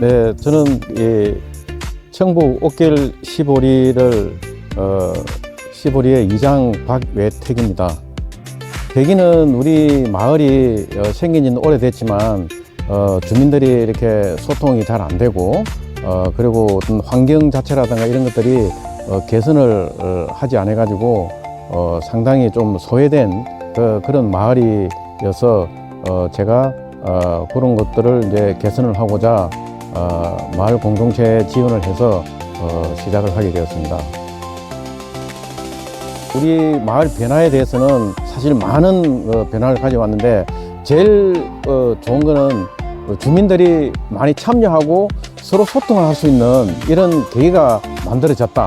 네, 저는 이 청북 옥길 시보리를 어, 시보리의 이장 박외택입니다. 대기는 우리 마을이 어, 생긴 지는 오래됐지만 어, 주민들이 이렇게 소통이 잘 안 되고 어, 그리고 어떤 환경 자체라든가 이런 것들이 어, 개선을 어, 하지 않아 가지고 어, 상당히 좀 소외된 그, 그런 마을이어서 어, 제가 어, 그런 것들을 이제 개선을 하고자 어, 마을 공동체 지원을 해서 어, 시작을 하게 되었습니다. 우리 마을 변화에 대해서는 사실 많은 어, 변화를 가져왔는데 제일 어, 좋은 거는 어, 주민들이 많이 참여하고 서로 소통을 할 수 있는 이런 계기가 만들어졌다.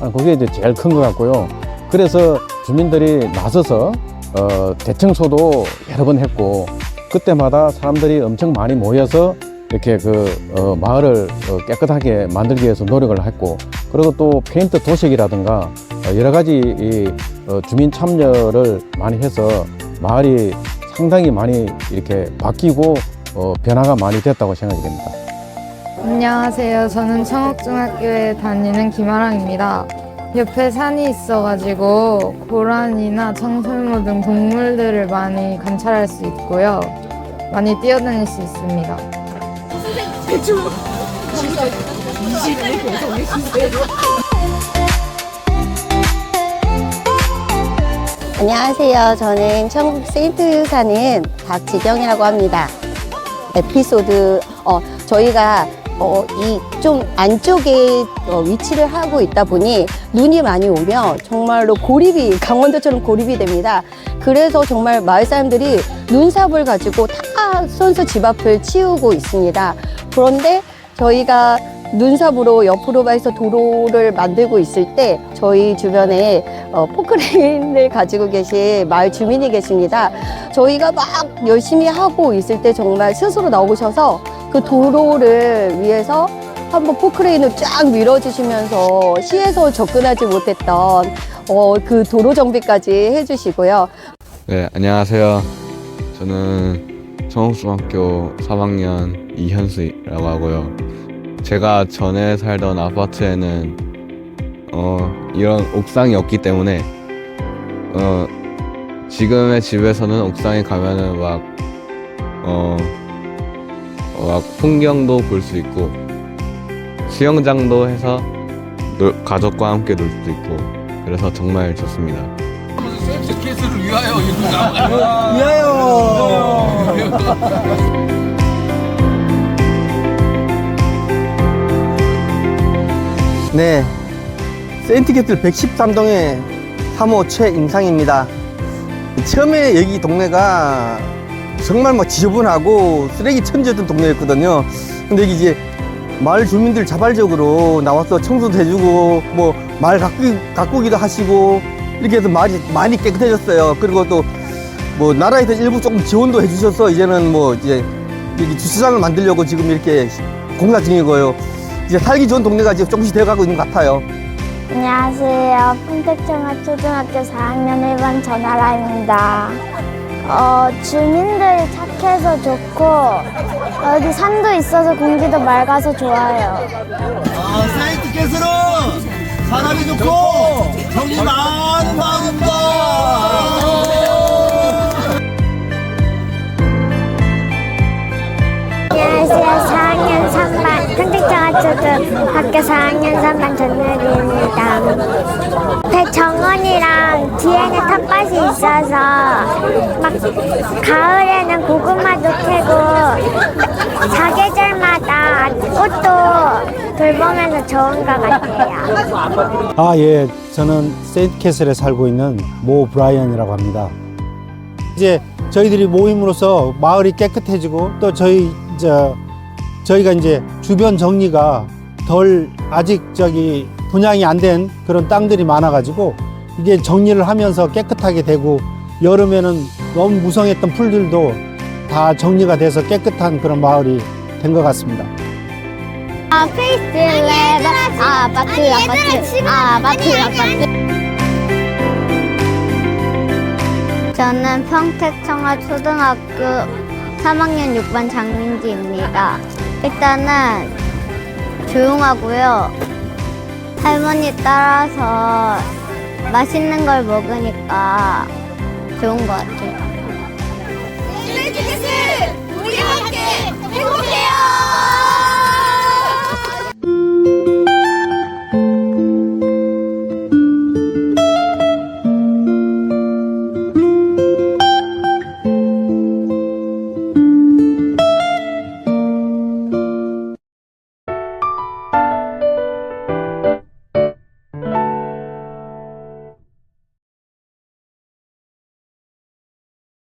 아, 그게 이제 제일 큰 것 같고요. 그래서 주민들이 나서서 어, 대청소도 여러 번 했고 그때마다 사람들이 엄청 많이 모여서 이렇게 그 어, 마을을 어, 깨끗하게 만들기 위해서 노력을 했고 그리고 또 페인트 도색이라든가 어, 여러 가지 이 어, 주민 참여를 많이 해서 마을이 상당히 많이 이렇게 바뀌고 어, 변화가 많이 됐다고 생각이 됩니다. 안녕하세요. 저는 청옥중학교에 다니는 김아랑입니다. 옆에 산이 있어가지고 고란이나 청설모 등 동물들을 많이 관찰할 수 있고요. 많이 뛰어다닐 수 있습니다. 안녕하세요. 저는 천국 세인트 사는 박지경이라고 합니다. 에피소드, 어, 저희가 어, 이 좀 안쪽에 어, 위치를 하고 있다 보니 눈이 많이 오면 정말로 고립이, 강원도처럼 고립이 됩니다. 그래서 정말 마을 사람들이 눈삽을 가지고 다 선수 집 앞을 치우고 있습니다. 그런데 저희가 눈삽으로 옆으로 해서 도로를 만들고 있을 때 저희 주변에 어, 포크레인을 가지고 계신 마을 주민이 계십니다. 저희가 막 열심히 하고 있을 때 정말 스스로 나오셔서 그 도로를 위해서 한번 포크레인을 쫙 밀어주시면서 시에서 접근하지 못했던 어, 그 도로 정비까지 해주시고요. 네, 안녕하세요. 저는 청옥중학교 3학년 이현수라고 하고요. 제가 전에 살던 아파트에는 어, 이런 옥상이 없기 때문에 어, 지금의 집에서는 옥상에 가면은 막 어, 어, 막 풍경도 볼 수 있고 수영장도 해서 놀- 가족과 함께 놀 수도 있고 그래서 정말 좋습니다. 케이스를 위하여 네, 세인트게틀 113동의 3호 최임상입니다. 처음에 여기 동네가 정말 막 지저분하고 쓰레기 천지였던 동네였거든요. 근데 여기 이제 마을 주민들 자발적으로 나와서 청소도 해주고 뭐 마을 가꾸기, 가꾸기도 하시고 이렇게 해서 마을이 많이 깨끗해졌어요. 그리고 또 뭐 나라에서 일부 조금 지원도 해주셔서 이제는 뭐 이제 주차장을 만들려고 지금 이렇게 공사 중이고요. 이제 살기 좋은 동네가 이제 조금씩 되어가고 있는 것 같아요. 안녕하세요. 평택청학 초등학교 4학년 1반 전하라입니다. 어, 주민들이 착해서 좋고, 여기 산도 있어서 공기도 맑아서 좋아요. 아, 사이트캐슬은 사람이 좋고 정이 많은 마음입니다. 평택청학 초등학교 4학년 3반 전율이입니다. 배 정원이랑 뒤에는 텃밭이 있어서 막 가을에는 고구마도 캐고 사계절마다 꽃도 돌보면서 좋은 것 같아요. 아, 예. 저는 세인트 캐슬에 살고 있는 모 브라이언이라고 합니다. 이제 저희들이 모임으로써 마을이 깨끗해지고 또 저희 저 저희가 이제 주변 정리가 덜 아직 저기 분양이 안 된 그런 땅들이 많아 가지고 이게 정리를 하면서 깨끗하게 되고 여름에는 너무 무성했던 풀들도 다 정리가 돼서 깨끗한 그런 마을이 된 것 같습니다. 아, 페이스 레버. 아, 아파트, 아파트. 아, 아파트, 아파트. 저는 평택청아 초등학교 3학년 6반 장민지입니다. 일단은 조용하고요. 할머니 따라서 맛있는 걸 먹으니까 좋은 것 같아요. 일레지켓을 우리 함께 행복해요!